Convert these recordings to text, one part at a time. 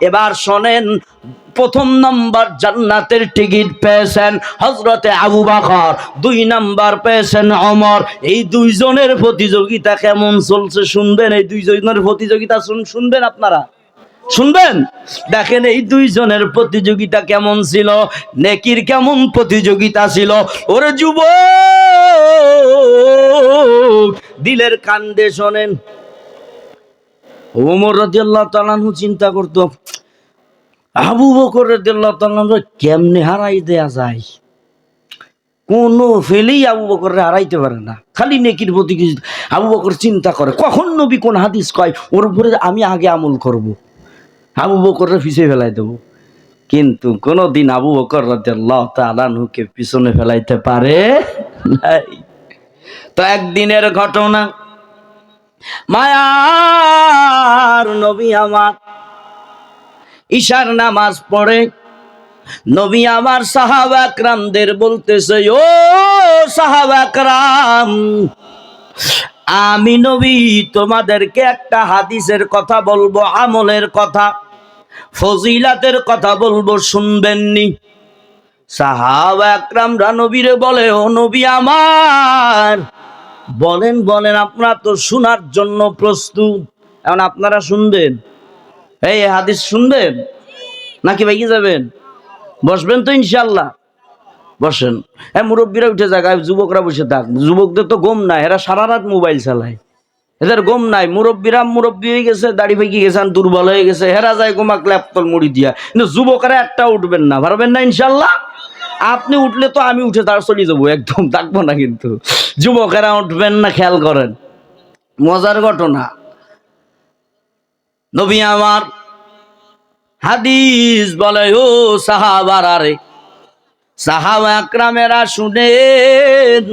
এবার শোনেন, প্রথম নম্বর জান্নাতের টিকিট পেয়েছেন হজরতে আবু বাকর, দুই নাম্বার পেয়েছেন অমর এই দুইজনের প্রতিযোগিতা কেমন চলছে শুনবেন? এই দুইজনের প্রতিযোগিতা শুন- শুনবেন আপনারা? শুনবেন? দেখেন, এই দুইজনের প্রতিযোগিতা কেমন ছিল? নেকির কেমন প্রতিযোগিতা ছিল? ওরে যুব দিলের কান্দে শোনেন। ওমর রাদিয়াল্লাহ তাআলাহু চিন্তা করতো, আবু বকর রাদিয়াল্লাহ তাআলাহু কেমনে হারাই দেয়া যায়? কোন ফেলেই আবু বকররে হারাইতে পারে না। খালি নেকির প্রতি কিছু আবু বকর চিন্তা করে, কখন নবী কোন হাদিস কয়, ওর উপরে আমি আগে আমল করব। আবু বকররে পিছিয়ে ফেলাই দেবো। কিন্তু কোনোদিন আবু বকর তাআলাহুকে পিছনে ফেলাইতে পারে তো একদিনের ঘটনা মায়ার নবী আমার। ঈশার নামাজ পড়ে, নবী আমার সাহাবা একরামদের বলতেছে, ও সাহাবা একরাম আমি নবী, তোমাদেরকে একটা হাদিসের কথা বলব, আমলের কথা, ফজিলাতের কথা বলব, শুনবেননি? সাহাবা একরামরা নবীরে বলে, ও নবী আমার বলেন বলেন, আপনারা তো শোনার জন্য প্রস্তুত। এখন আপনারা শুনবেন। এই হাদিস শুনবেন? নাকি ভাইকে যাবেন? বসবেন তো ইনশাল্লাহ বসেন। হ্যাঁ মুরব্বীরা উঠে জায়গায় যুবকরা বসে থাক। যুবকদের তো গম নাই, এরা সারা রাত মোবাইল চালায়। এদের গম নাই। মুরব্বীরা মুরব্বী হয়ে গেছে, দাড়ি ফাইকি গেছেন দুর্বল হয়ে গেছে। হেরা যায় গোমাক ল্যাপতল মুড়ি দিয়া। কিন্তু যুবকরা একটা উঠবেন না। পারবেন না ইনশাল্লাহ আপনি উঠলে তো আমি উঠে তার চলে যাব, একদম থাকব না কিন্তু। যুবকেরা উঠবেন না, খেয়াল করেন। মজার ঘটনা। নবী আমার হাদিস বলে, ও সাহাবার আরে সাহাবা একরামেরা শুনেন,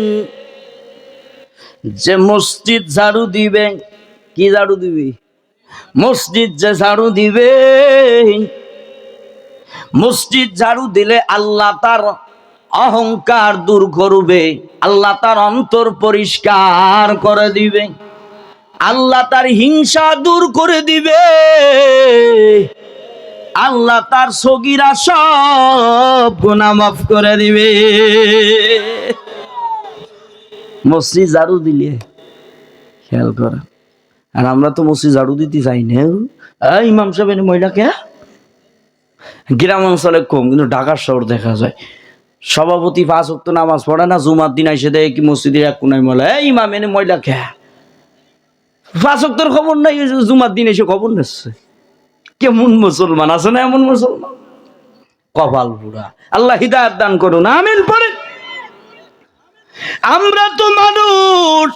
যে মসজিদ ঝাড়ু দিবে কি ঝাড়ু দিবি? মসজিদ যে ঝাড়ু দিবে মসজিদ ঝাড়ু দিলে আল্লাহ তার অহংকার দূর করবে, আল্লাহ তার অন্তর পরিষ্কার করে দিবে, আল্লাহ তার হিংসা দূর করে দিবে, আল্লাহ তার সগিরা সব গুনাহ মাফ করে দিবে। মসজিদ ঝাড়ু দিলে খেয়াল করা, আর আমরা তো মসজিদ ঝাড়ু দিতে চাই না। ইমাম সাহেব মহিলাকে গ্রাম অঞ্চলে কম, কিন্তু ঢাকার শহর দেখা যায়। সভাপতি পাঁচ অক্ত নামাজ পড়ে না, জুমার দিন এসে দেয় কি মসজিদের এক কোনায় ময়লা। এই ইমাম, এনে মহিলা কে পাঁচ খবর নাই জুমার দিন এসে খবর নিচ্ছে। কেমন মুসলমান আছে না এমন মুসলমান? কপাল পুরা আল্লাহ হিদায়ত দান করুন, আমিন পড়ে আমরা তো মানুষ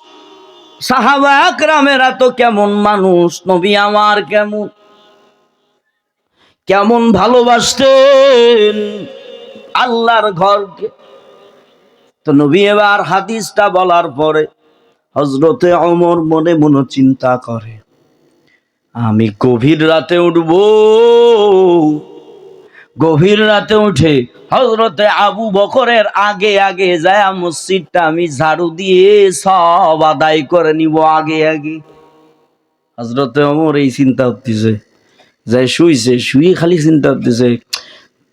সাহাবা একরামেরা তো কেমন মানুষ, নবী আমার কেমন? কেমন ভালোবাসতেন আল্লাহর ঘরকে। তো নবী এবার হাদিসটা বলার পরে হজরতে অমর মনে মনে চিন্তা করে, আমি গভীর রাতে উঠব। গভীর রাতে উঠে হজরতে আবু বকরের আগে আগে যায় মসজিদটা আমি ঝাড়ু দিয়ে সব আদায় করে নিব আগে আগে। হজরতে অমর এই চিন্তা হতেছে যাই শুইছে শুয়ে খালি চিন্তা হতেছে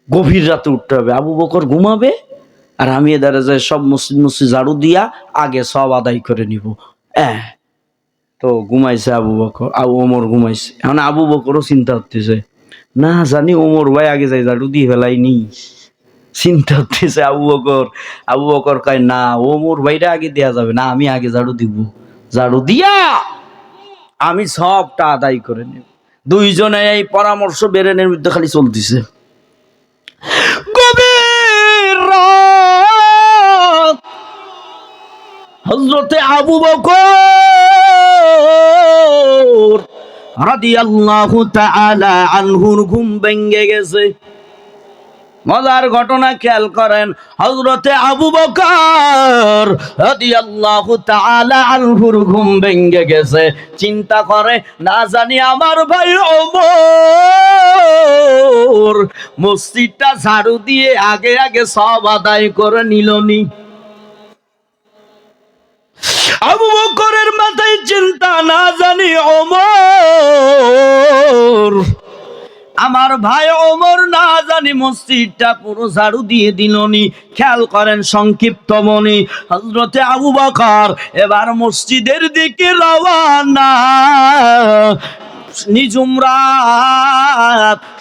গভীর রাতে উঠতে হবে। আবু বকর ঘুমাবে আর আমি এদারে যাই সব মসজিদ মসজিদ ঝাড়ু দিয়া আগে সব আদায় করে নিব। হ্যাঁ তো ঘুমাইছে আবু বকর, আবু ওমর ঘুমাইছে। এখন আবু বকরও চিন্তা হতেছে না জানি ওমর ভাই আগে যাই, ঝাড়ু দিয়ে ফেলাই নি। চিন্তা হতেছে আবু বকর। আবু বকর কয়, না, ওমর ভাইটা আগে দেয়া যাবে না, আমি আগে ঝাড়ু দিব। ঝাড়ু দিয়া আমি সবটা আদায় করে নেব। দুইজনে এই পরামর্শ বেরেনের মধ্যে খালি চলতেছে। হজরতে আবু বকর রাদিয়াল্লাহু তাআলা আনহুর ঘুম ভেঙে গেছে। মজার ঘটনা খেয়াল করেন হজরতে আবু বকর আনহুর ঘুম ভেঙে গেছে। চিন্তা করে, না জানি আমার ভাই ওমর, মসজিদটা ঝাড়ু দিয়ে আগে আগে সব আদায় করে নিলনি। আবু বকরের মাথায় চিন্তা, না জানি ওমর আমার ভাই ওমর না জানি মসজিদটা পুরো ঝাড়ু দিয়ে দিলনি। খেয়াল করেন সংক্ষিপ্ত মনি হজরতে আবু বাকর এবার মসজিদের দিকে রওয়ানা নিজুম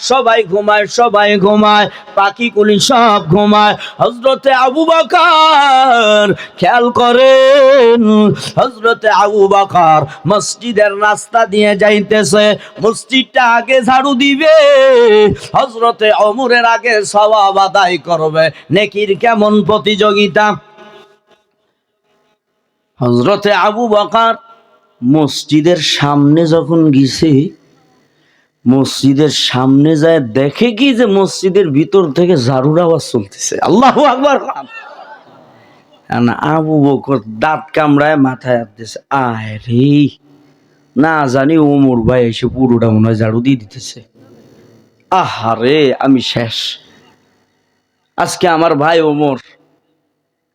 সবাই ঘুমায় সবাই ঘুমায়, পাখি কুলি সব ঘুমায়। হজরতে আবু বকর খেয়াল করেন হজরতে আবু বকর মসজিদের রাস্তা দিয়ে যাইতেছে, মসজিদটা আগে ঝাড়ু দিবে হজরতে অমরের আগে সবাব আদায় করবে। নেকির কেমন প্রতিযোগিতা? হজরতে আবু বকর মসজিদের সামনে যখন গেছে, মসজিদের সামনে যায় দেখে কি যে মসজিদের ভিতর থেকে ঝাড়ুর আওয়াজ চলতেছে। আল্লাহ আকবার। আবু বকর দাঁত কামড়ায় মাথায় আসতেছে আয় রে না জানি ওমর ভাই এসে পুরোটা মনে হয় ঝাড়ু দিয়ে দিতেছে। আহারে, আমি শেষ। আজকে আমার ভাই ওমর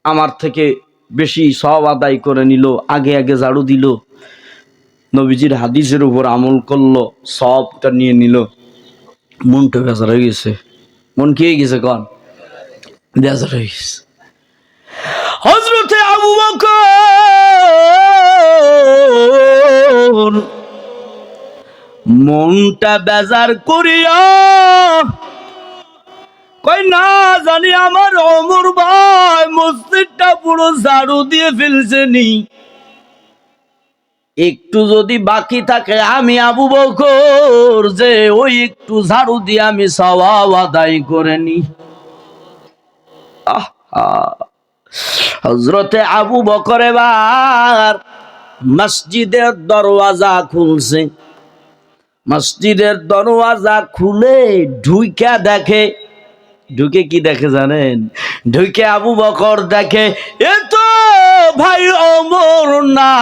আমার থেকে বেশি সব আদায় করে নিল, আগে আগে ঝাড়ু দিল। নবীজির হাদিসের উপর আমল করল, সবটা নিয়ে নিল। মনটা বেজার হয়ে গেছে। মন কি গেছে কন? বেজার হয়ে গেছে। হজরতে আবু বকর মনটা বেজার করিয়া কই না জানি আমার অমর ভাই, মসজিদটা পুরো ঝাড়ু দিয়ে ফেলছে নি। একটু যদি বাকি থাকে, আমি আবু বকর যে ওই একটু ঝাড়ু দিয়ে আমি সওয়াব আদায় করে নি। হজরতে আবু বকর এবার মসজিদের দরওয়াজা খুলছে। মসজিদের দরওয়াজা খুলে ঢুইকা দেখে ঢুকে কি দেখে জানেন? ঢুকে আবু বকর দেখে, এ তো ভাই অমর না।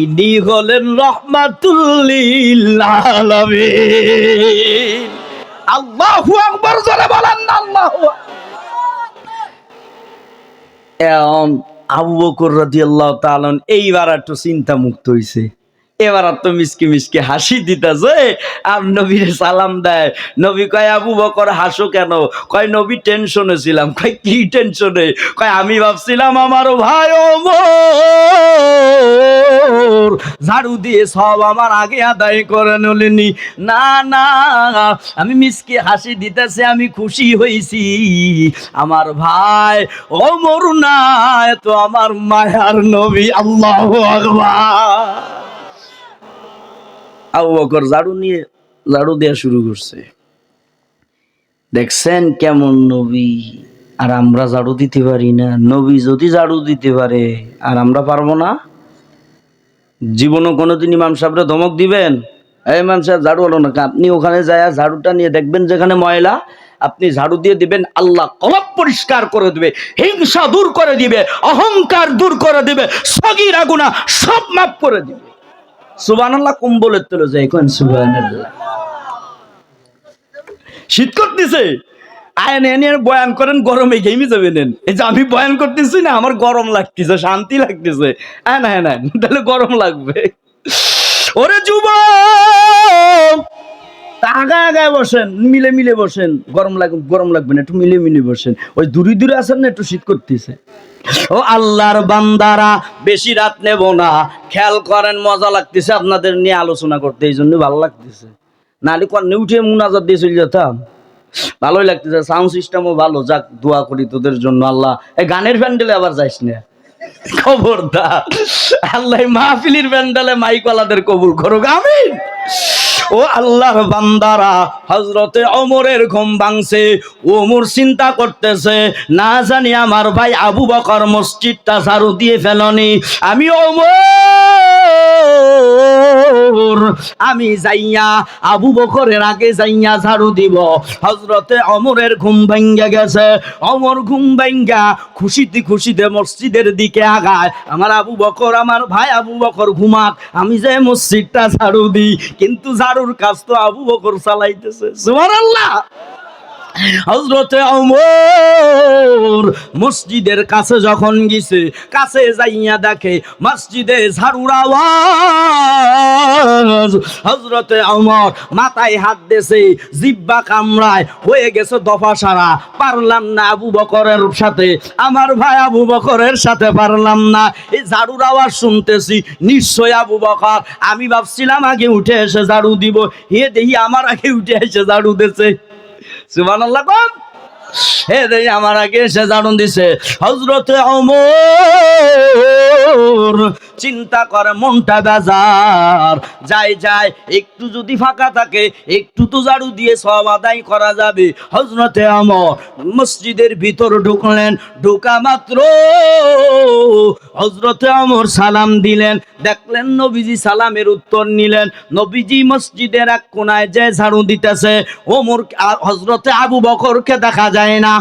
ইনি হলেন রহমাতুল্লিল আলামিন। আল্লাহু আকবার, জোরে বলেন না, আল্লাহু আবু বকর রাদিয়াল্লাহু তাআলা এইবার একটু চিন্তা মুক্ত হইছে। এবার আর তো মিসকি মিসকি হাসি দিতেছে। আর নবীর সালাম দেয়। নবী কয়, আবু বকর, হাসো কেন? কয়, নবী টেনশনে ছিলাম। কয়, কি টেনশনে কয়, আমি ভাবছিলাম আমার ভাই ঝাড়ু দিয়ে সব আমার আগে আদায় করে নলেনি। না না, আমি মিসকি হাসি দিতেছে, আমি খুশি হইছি। আমার ভাই ওমর না তো আমার মায়ার নবী, আল্লাহ আকবার। আবু বকর ঝাড়ু নিয়ে, ঝাড়ু দেওয়া শুরু করছে। দেখছেন কেমন নবী? আর আমরা ঝাড়ু দিতে পারি না। নবী যদি ঝাড়ু দিতে পারে, আর আমরা পারব না? জীবনও কোনোদিন ইমাম সাহেবরা ধমক দিবেন? এই ইমাম ঝাড়ু হলো না আপনি ওখানে যায় ঝাড়ুটা নিয়ে দেখবেন যেখানে ময়লা, আপনি ঝাড়ু দিয়ে দিবেন, আল্লাহ কলব পরিষ্কার করে দিবে, হিংসা দূর করে দিবে, অহংকার দূর করে দিবে, সগিরা গুণা সব মাফ করে দিবে। সুবহানাল্লাহ, কুম্বলের তুলে যায় এখন সুবহানাল্লাহ। শীত করতেছে। আয়ন এনে বয়ান করেন, গরমে ঘেমে যাবে নেন। এই যে আমি বয়ান করতেছি না, আমার গরম লাগতেছে, শান্তি লাগতেছে। হ্যাঁ না হ্যাঁ তাহলে গরম লাগবে। ওরে যুব আগায় আগায় বসেন, মিলে মিলে বসেন। গরম লাগ গরম লাগবে না, একটু মিলে মিলে বসেন। ওই দূরে দূরে আছেন না, একটু শীত করতেছে। ও আল্লাহর বান্দারা, বেশি রাত নেব না। খেয়াল করেন, মজা লাগতেছে আপনাদের নিয়ে আলোচনা করতে, এই জন্য ভালো লাগতেছে। নাহলে কন্যা উঠে মুনাজাত দিয়ে চলে যেতাম। ভালোই লাগতেছে সাউন্ড সিস্টেমও ভালো, যাক, দোয়া করি তোদের জন্য, আল্লাহ। এই গানের প্যান্ডেলে আবার যাইস না। খবরদার। আল্লাহ মাহফিলির প্যান্ডেলে মাইকওয়ালাদের কবুল করুক, আমিন। ও আল্লাহ বান্দারা হজরতে অমরের ঘুম ভাঙছে, ওমর চিন্তা করতেছে, না জানি আমার ভাই আবু বকর মসজিদটা ঝাড়ু দিয়ে ফেলনি। আমি ওমর আমি যাইয়া আবু বকরের আগে যাইয়া ঝাড়ু দিব। হজরতে অমরের ঘুম ভাঙ্গা গেছে। অমর ঘুম ভাঙ্গা খুশিতে খুশিতে মসজিদের দিকে আগায়। আমার আবু বকর, আমার ভাই আবু বকর ঘুমাক। আমি যে মসজিদটা ঝাড়ু দিই, কিন্তু ঝাড়ুর কাজ তো আবু বকর চালাইতেছে। সুবহানাল্লাহ! হজরতে অমর মসজিদের কাছে যখন গেছে, কাছে যাইয়া দেখে, মসজিদে ঝাড়ুর আওয়াজ। হজরতে অমর মাথায় হাত দেছে জিব্বা কামড়ায়, হয়ে গেছে দফা সারা। পারলাম না আবু বকরের সাথে, আমার ভাই আবু বকরের সাথে পারলাম না। এই ঝাড়ুর আওয়াজ শুনতেছি, নিশ্চয় আবু বকর, আমি ভাবছিলাম আগে উঠে এসে ঝাড়ু দিব, হে দেখি আমার আগে উঠে এসে ঝাড়ু দিছে দেই আমার আগে এসে জানুন দিছে। হজরত অমর চিন্তা করে, মনটা বাজার। যাই যায় একটু যদি ফাঁকা থাকে, একটু তো ঝাড়ু দিয়ে সব আদায় করা যাবে। হজরতে অমর মসজিদের ভিতর ঢুকলেন, ঢোকা মাত্র। হজরতে অমর সালাম দিলেন, দেখলেন নবীজি সালামের উত্তর নিলেন, নবীজি মসজিদের এক কোনায় যে ঝাড়ু দিতেছে, ওমর হজরতে আবু বকরকে দেখা যায় না।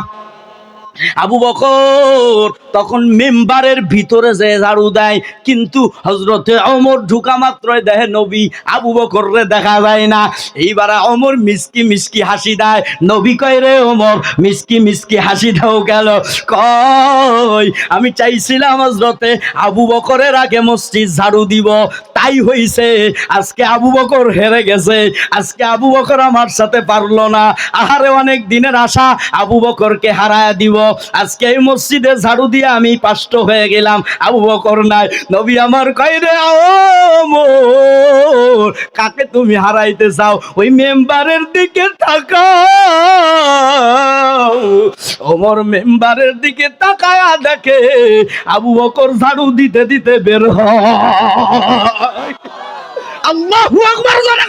আবু বকর তখন মেম্বারের ভিতরে যে ঝাড়ু দেয়, কিন্তু হজরতে অমর ঢুকা মাত্রই দেখে নবী আবু বকররে দেখা যায় না। এইবার অমর মিসকি মিসকি হাসি দেয়। নবী কয় রে অমর মিসকি মিসকি হাসি দাও গেল কয় আমি চাইছিলাম হজরতে আবু বকরের আগে মসজিদ ঝাড়ু দিব, তাই হইছে। আজকে আবু বকর হেরে গেছে। আজকে আবু বকর আমার সাথে পারল না। আহারে অনেক দিনের আশা, আবু বকরকে হারায় দিব। আজকে এই মসজিদে ঝাড়ু দিয়ে আমি পাষ্ট হয়ে গেলাম। আবু বকর নাই নবী আমার কয় রে ওমর, কাকে তুমি হারাইতে চাও? ওই মেম্বারের দিকে তাকাও। ওমর মেম্বারের দিকে তাকায়া দেখে আবু বকর ঝাড়ু দিতে দিতে বের হয়। আল্লাহু আকবার জোরে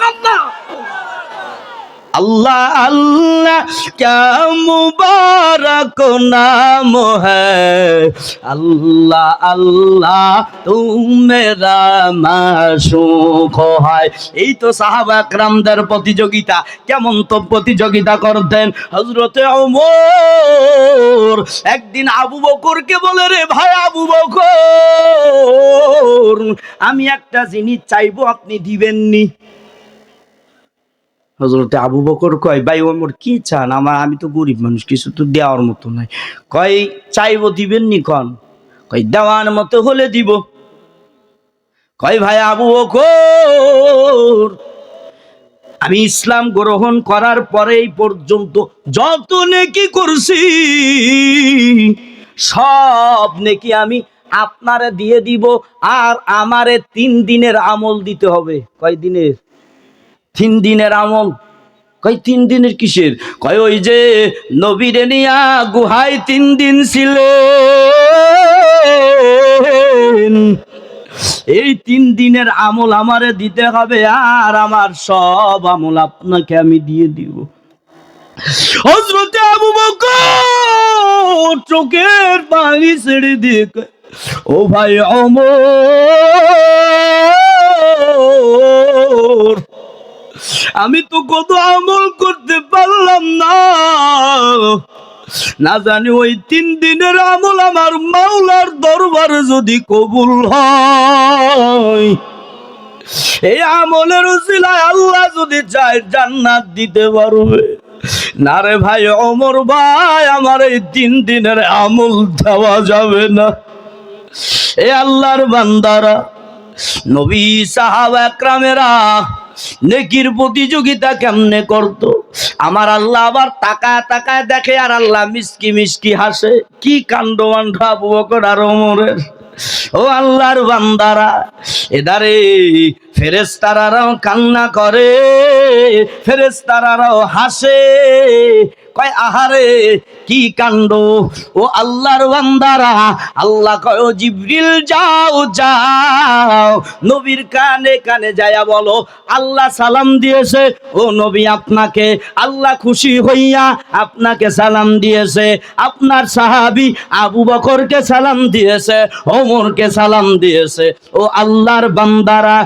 আল্লাহ अल्लाह अल्लाह क्या मुबारक नाम है अल्लाह अल्लाह तुम मेरा মাসুক হয় এই তো সাহাবা একরামদের প্রতিযোগিতা কেমন তো প্রতিযোগিতা করতেন হজরতে ওমর একদিন আবু বকরকে বলে রে ভাই আবু বকর আমি একটা জিনিস চাইবো আপনি দিবেননি হজরতে আবু বকর কয়, ভাই ওমর, কি চান? আমার, আমি তো গরিব মানুষ, কিছু তো দেওয়ার মতো নাই। কয়, চাইব দিবেন নি কন? কয়, দেওয়ার মতো হলে দিব। কয়, ভাই আবু বকর, আমি ইসলাম গ্রহণ করার পরেই পর্যন্ত যত নেকি করছি, সব নেকি আমি আপনারে দিয়ে দিব আর আমারে তিন দিনের আমল দিতে হবে। কয়, দিনের? তিন দিনের আমল। কয় তিন দিনের কিসের? কয় ওই যে নবীরে গুহায় তিন দিন ছিল এই তিন দিনের আমল আমারে দিতে হবে আর আমার সব আমল আপনাকে আমি দিয়ে দিব। হজরতে আবু বকর চোখের পানি ছেড়ে দিয়ে ও ভাই অমর আমি তো কত আমল করতে পারলাম না। না জানি ওই তিন দিনের আমল আমার মাওলার দরবারে যদি কবুল হয়। এই আমলের উসিলায় আল্লাহ যদি চায় জান্নাত দিতে পারবে। না রে ভাই, অমর ভাই, আমার এই তিন দিনের আমল দেওয়া যাবে না। এ আল্লাহর বান্দারা, নবী সাহাব একরামেরা নেকির প্রতিযোগিতা কেমনে করত? আমার আল্লাহ আবার তাকা তাকায় দেখে, আর আল্লাহ মিসকি মিসকি হাসে। কি কাণ্ড মান্ড আবু বকর আর ও আল্লাহর বান্দারা এদারে ফেরেস্তারারাও কান্না করে ফেরেস্তারারাও হাসে। কয়, আহারে, কি কাণ্ড? ও আল্লাহর বান্দারা, আল্লাহ কয় জিবরিল, যাও যাও। নবীর কানে কানে যায়া বলো, আল্লাহ সালাম দিয়েছে। ও নবী আপনাকে, আল্লাহ খুশি হইয়া আপনাকে সালাম দিয়েছে। আপনার সাহাবি আবু বকরকে সালাম দিয়েছে, ওমরকে সালাম দিয়েছে। ও আল্লাহর বান্দারা